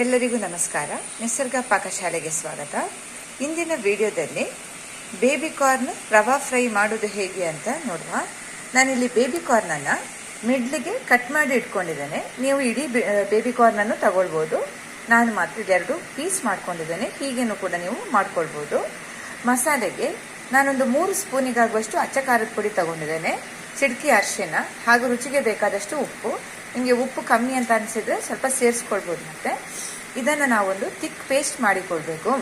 ಎಲ್ಲರಿಗೂ ನಮಸ್ಕಾರ. ನಿಸರ್ಗ ಪಾಕಶಾಲೆಗೆ ಸ್ವಾಗತ. ಇಂದಿನ ವಿಡಿಯೋದಲ್ಲಿ ಬೇಬಿ ಕಾರ್ನ್ ರವಾ ಫ್ರೈ ಮಾಡೋದು ಹೇಗೆ ಅಂತ ನೋಡುವ. ನಾನಿಲ್ಲಿ ಬೇಬಿ ಕಾರ್ನನ್ನು ಮಿಡ್ಲಿಗೆ ಕಟ್ ಮಾಡಿ ಇಟ್ಕೊಂಡಿದ್ದೇನೆ. ನೀವು ಇಡೀ ಬೇಬಿ ಕಾರ್ನನ್ನು ತಗೊಳ್ಬೋದು. ನಾನು ಮಾತ್ರ ಎರಡು ಪೀಸ್ ಮಾಡ್ಕೊಂಡಿದ್ದೇನೆ. ಹೀಗೇನು ಕೂಡ ನೀವು ಮಾಡ್ಕೊಳ್ಬೋದು. ಮಸಾಲೆಗೆ ನಾನೊಂದು ಮೂರು ಸ್ಪೂನಿಗಾಗುವಷ್ಟು ಅಚ್ಚ ಖಾರದ ಪುಡಿ ತಗೊಂಡಿದ್ದೇನೆ. ಚಿಟಕಿ ಅರಿಶಿನ ಹಾಗೂ ರುಚಿಗೆ ಬೇಕಾದಷ್ಟು ಉಪ್ಪು. ನಿಮಗೆ ಉಪ್ಪು ಕಮ್ಮಿ ಅಂತ ಅನಿಸಿದ್ರೆ ಸ್ವಲ್ಪ ಸೇರಿಸ್ಕೊಳ್ಬೋದು ಮತ್ತೆ. ಇದನ್ನು ನಾವೊಂದು ತಿಕ್ ಪೇಸ್ಟ್ ಮಾಡಿಕೊಳ್ಬೇಕು.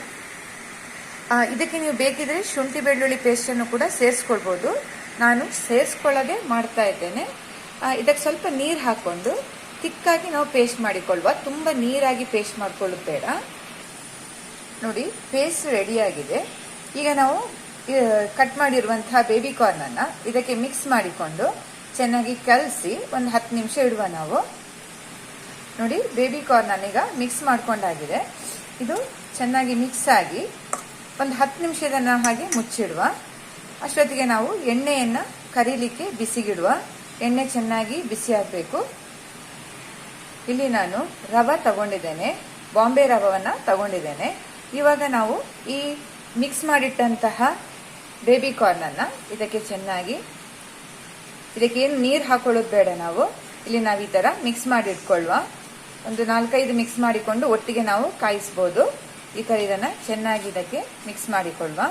ಇದಕ್ಕೆ ನೀವು ಬೇಕಿದ್ರೆ ಶುಂಠಿ ಬೆಳ್ಳುಳ್ಳಿ ಪೇಸ್ಟನ್ನು ಕೂಡ ಸೇರಿಸ್ಕೊಳ್ಬೋದು. ನಾನು ಸೇರಿಸ್ಕೊಳ್ಳದೆ ಮಾಡ್ತಾ ಇದ್ದೇನೆ. ಇದಕ್ಕೆ ಸ್ವಲ್ಪ ನೀರು ಹಾಕ್ಕೊಂಡು ತಿಕ್ಕಾಗಿ ನಾವು ಪೇಸ್ಟ್ ಮಾಡಿಕೊಳ್ಳುವ ತುಂಬ ನೀರಾಗಿ ಪೇಸ್ಟ್ ಮಾಡಿಕೊಳ್ಳೋದು ನೋಡಿ ಪೇಸ್ಟ್ ರೆಡಿಯಾಗಿದೆ ಈಗ ನಾವು ಕಟ್ ಮಾಡಿರುವಂತಹ ಬೇಬಿ ಕಾರ್ನನ್ನು ಇದಕ್ಕೆ ಮಿಕ್ಸ್ ಮಾಡಿಕೊಂಡು ಚೆನ್ನಾಗಿ ಕಲಸಿ ಒಂದು ಹತ್ತು ನಿಮಿಷ ಇಡುವ ನಾವು. ನೋಡಿ ಬೇಬಿ ಕಾರ್ನ್ ಈಗ ಮಿಕ್ಸ್ ಮಾಡ್ಕೊಂಡಾಗಿದೆ. ಇದು ಚೆನ್ನಾಗಿ ಮಿಕ್ಸ್ ಆಗಿ ಒಂದು ಹತ್ತು ನಿಮಿಷದನ್ನ ಹಾಗೆ ಮುಚ್ಚಿಡುವ. ಅಷ್ಟೊತ್ತಿಗೆ ನಾವು ಎಣ್ಣೆಯನ್ನು ಕರೀಲಿಕ್ಕೆ ಬಿಸಿಗಿಡುವ. ಎಣ್ಣೆ ಚೆನ್ನಾಗಿ ಬಿಸಿ ಆಗಬೇಕು. ಇಲ್ಲಿ ನಾನು ರವ ತಗೊಂಡಿದ್ದೇನೆ. ಬಾಂಬೆ ರವವನ್ನು ತಗೊಂಡಿದ್ದೇನೆ. ಇವಾಗ ನಾವು ಈ ಮಿಕ್ಸ್ ಮಾಡಿಟ್ಟಂತಹ ಬೇಬಿ ಕಾರ್ನನ್ನು ಇದಕ್ಕೆ ಚೆನ್ನಾಗಿ ಇದಕ್ಕೆ ಏನು ನೀರು ಹಾಕೊಳ್ಳೋದು ಬೇಡ ನಾವು. ಇಲ್ಲಿ ನಾವು ಈ ಥರ ಮಿಕ್ಸ್ ಮಾಡಿ ಇಟ್ಕೊಳ್ಳುವ ಒಂದು ನಾಲ್ಕೈದು ಮಿಕ್ಸ್ ಮಾಡಿಕೊಂಡು ಒಟ್ಟಿಗೆ ನಾವು ಕಾಯಿಸ್ಬೋದು. ಈ ಥರ ಇದನ್ನು ಚೆನ್ನಾಗಿ ಇದಕ್ಕೆ ಮಿಕ್ಸ್ ಮಾಡಿಕೊಳ್ಳುವ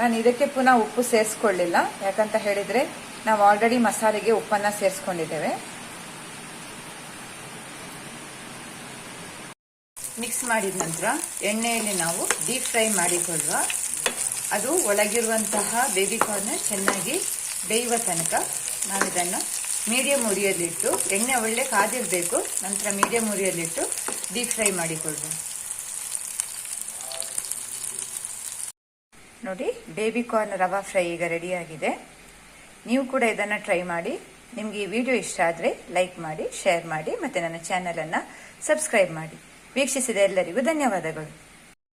ನಾನು ಇದಕ್ಕೆ ಪುನಃ ಉಪ್ಪು ಸೇರಿಸ್ಕೊಳ್ಳಿಲ್ಲ. ಯಾಕಂತ ಹೇಳಿದ್ರೆ ನಾವು ಆಲ್ರೆಡಿ ಮಸಾಲೆಗೆ ಉಪ್ಪನ್ನ ಸೇರಿಸ್ಕೊಂಡಿದ್ದೇವೆ. ಮಿಕ್ಸ್ ಮಾಡಿದ ನಂತರ ಎಣ್ಣೆಯಲ್ಲಿ ನಾವು ಡೀಪ್ ಫ್ರೈ ಮಾಡಿಕೊಳ್ಳುವ. ಅದು ಒಳಗಿರುವಂತಹ ಬೇಬಿ ಕಾರ್ನ್ ಚೆನ್ನಾಗಿ ಬೇಯುವ ತನಕ ನಾವಿದನ್ನು ಮೀಡಿಯಂ ಉರಿಯಲ್ಲಿಟ್ಟು, ಎಣ್ಣೆ ಒಳ್ಳೆ ಕಾದಿರಬೇಕು, ನಂತರ ಮೀಡಿಯಂ ಉರಿಯಲ್ಲಿಟ್ಟು ಡೀಪ್ ಫ್ರೈ ಮಾಡಿಕೊಳ್ಳುವ. ನೋಡಿ ಬೇಬಿ ಕಾರ್ನ್ ರವಾ ಫ್ರೈ ಈಗ ರೆಡಿಯಾಗಿದೆ ನೀವು ಕೂಡ ಇದನ್ನು ಟ್ರೈ ಮಾಡಿ. ನಿಮಗೆ ಈ ವಿಡಿಯೋ ಇಷ್ಟ ಆದರೆ ಲೈಕ್ ಮಾಡಿ ಶೇರ್ ಮಾಡಿ, ಮತ್ತು ನನ್ನ ಚಾನಲನ್ನು ಸಬ್ಸ್ಕ್ರೈಬ್ ಮಾಡಿ. ವೀಕ್ಷಿಸಿದ ಎಲ್ಲರಿಗೂ ಧನ್ಯವಾದಗಳು.